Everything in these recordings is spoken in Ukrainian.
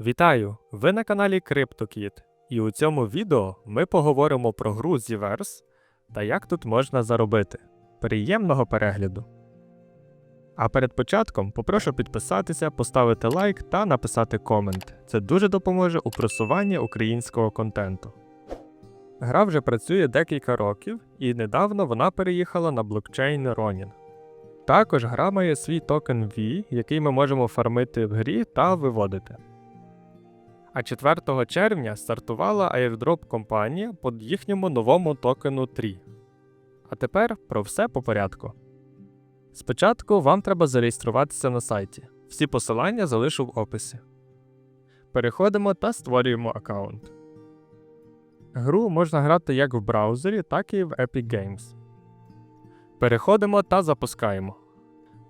Вітаю! Ви на каналі CryptoKit, і у цьому відео ми поговоримо про гру Zverse та як тут можна заробити. Приємного перегляду! А перед початком попрошу підписатися, поставити лайк та написати комент. Це дуже допоможе у просуванні українського контенту. Гра вже працює декілька років, і недавно вона переїхала на блокчейн Ronin. Також гра має свій токен V, який ми можемо фармити в грі та виводити. А 4 червня стартувала airdrop компанія під їхньому новому токену 3. А тепер про все по порядку. Спочатку вам треба зареєструватися на сайті. Всі посилання залишу в описі. Переходимо та створюємо аккаунт. Гру можна грати як в браузері, так і в Epic Games. Переходимо та запускаємо.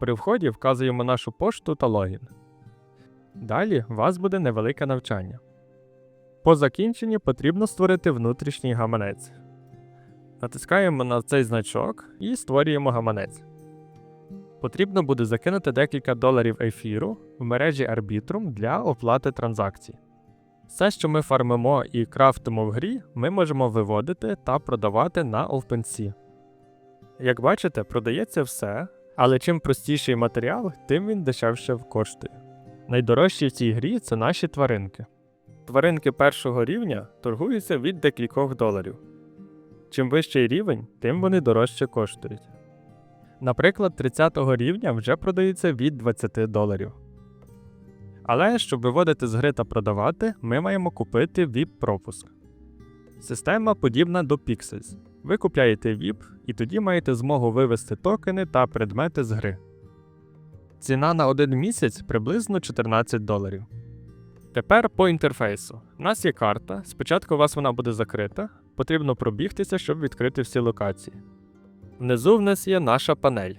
При вході вказуємо нашу пошту та логін. Далі у вас буде невелике навчання. По закінченні потрібно створити внутрішній гаманець. Натискаємо на цей значок і створюємо гаманець. Потрібно буде закинути декілька доларів ефіру в мережі Arbitrum для оплати транзакцій. Все, що ми фармимо і крафтимо в грі, ми можемо виводити та продавати на OpenSea. Як бачите, продається все, але чим простіший матеріал, тим він дешевше коштує. Найдорожчі в цій грі це наші тваринки. Тваринки першого рівня торгуються від декількох доларів. Чим вищий рівень, тим вони дорожче коштують. Наприклад, 30 рівня вже продаються від 20 доларів. Але щоб виводити з гри та продавати, ми маємо купити VIP-пропуск. Система подібна до Pixels. Ви купляєте VIP і тоді маєте змогу вивести токени та предмети з гри. Ціна на один місяць приблизно 14 доларів. Тепер по інтерфейсу. У нас є карта. Спочатку у вас вона буде закрита, потрібно пробігтися, щоб відкрити всі локації. Внизу в нас є наша панель.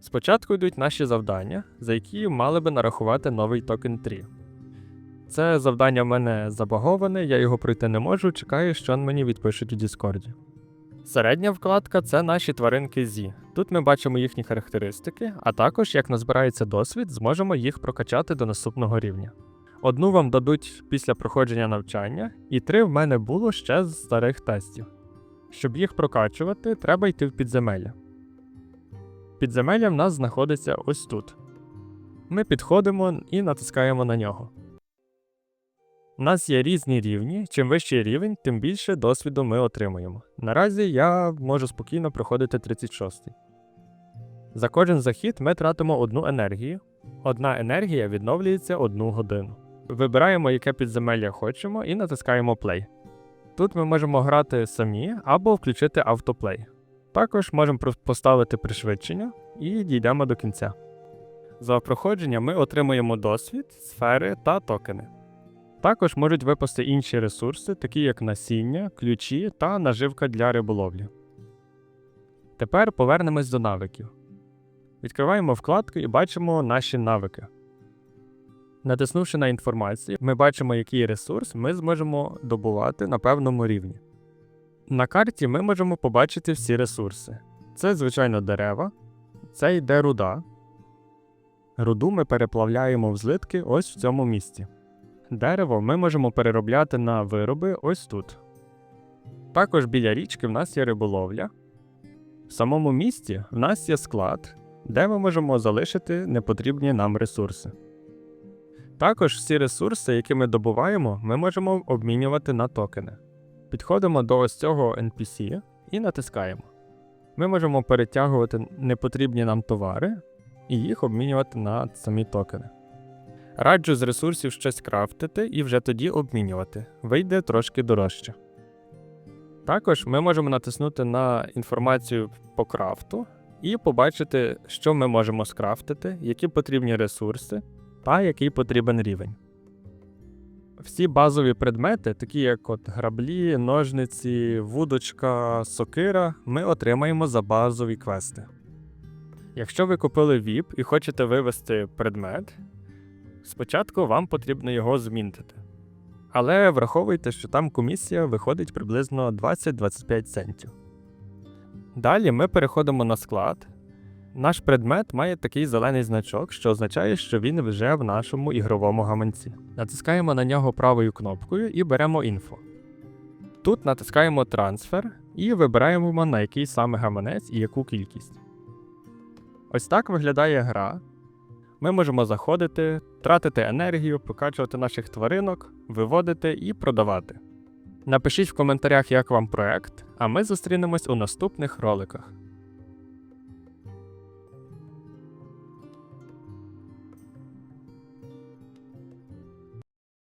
Спочатку йдуть наші завдання, за які мали би нарахувати новий токен 3. Це завдання в мене забаговане, я його пройти не можу, чекаю, що мені відпишуть у Діскорді. Середня вкладка це наші тваринки зі. Тут ми бачимо їхні характеристики, а також, як назбирається досвід, зможемо їх прокачати до наступного рівня. Одну вам дадуть після проходження навчання, і три в мене було ще з старих тестів. Щоб їх прокачувати, треба йти в підземелля. Підземелля в нас знаходиться ось тут. Ми підходимо і натискаємо на нього. У нас є різні рівні. Чим вищий рівень, тим більше досвіду ми отримуємо. Наразі я можу спокійно проходити 36. За кожен захід ми тратимо одну енергію. Одна енергія відновлюється одну годину. Вибираємо, яке підземелля хочемо, і натискаємо Play. Тут ми можемо грати самі або включити автоплей. Також можемо поставити пришвидшення і дійдемо до кінця. За проходження ми отримуємо досвід, сфери та токени. Також можуть випасти інші ресурси, такі як насіння, ключі та наживка для риболовлі. Тепер повернемось до навиків. Відкриваємо вкладку і бачимо наші навики. Натиснувши на інформацію, ми бачимо, який ресурс ми зможемо добувати на певному рівні. На карті ми можемо побачити всі ресурси. Це, звичайно, дерева, це йде руда. Руду ми переплавляємо в злитки ось в цьому місці. Дерево ми можемо переробляти на вироби ось тут. Також біля річки в нас є риболовля. В самому місті в нас є склад, де ми можемо залишити непотрібні нам ресурси. Також всі ресурси, які ми добуваємо, ми можемо обмінювати на токени. Підходимо до ось цього NPC і натискаємо. Ми можемо перетягувати непотрібні нам товари і їх обмінювати на самі токени. Раджу з ресурсів щось крафтити і вже тоді обмінювати. Вийде трошки дорожче. Також ми можемо натиснути на інформацію по крафту і побачити, що ми можемо скрафтити, які потрібні ресурси та який потрібен рівень. Всі базові предмети, такі як от граблі, ножниці, вудочка, сокира, ми отримаємо за базові квести. Якщо ви купили VIP і хочете вивести предмет, спочатку вам потрібно його змінтити. Але враховуйте, що там комісія виходить приблизно 20-25 центів. Далі ми переходимо на склад, Наш предмет має такий зелений значок, що означає, що він вже в нашому ігровому гаманці. Натискаємо на нього правою кнопкою і беремо інфо. Тут натискаємо трансфер і вибираємо на який саме гаманець і яку кількість. Ось так виглядає гра. Ми можемо заходити, тратити енергію, покачувати наших тваринок, виводити і продавати. Напишіть в коментарях, як вам проект, а ми зустрінемось у наступних роликах.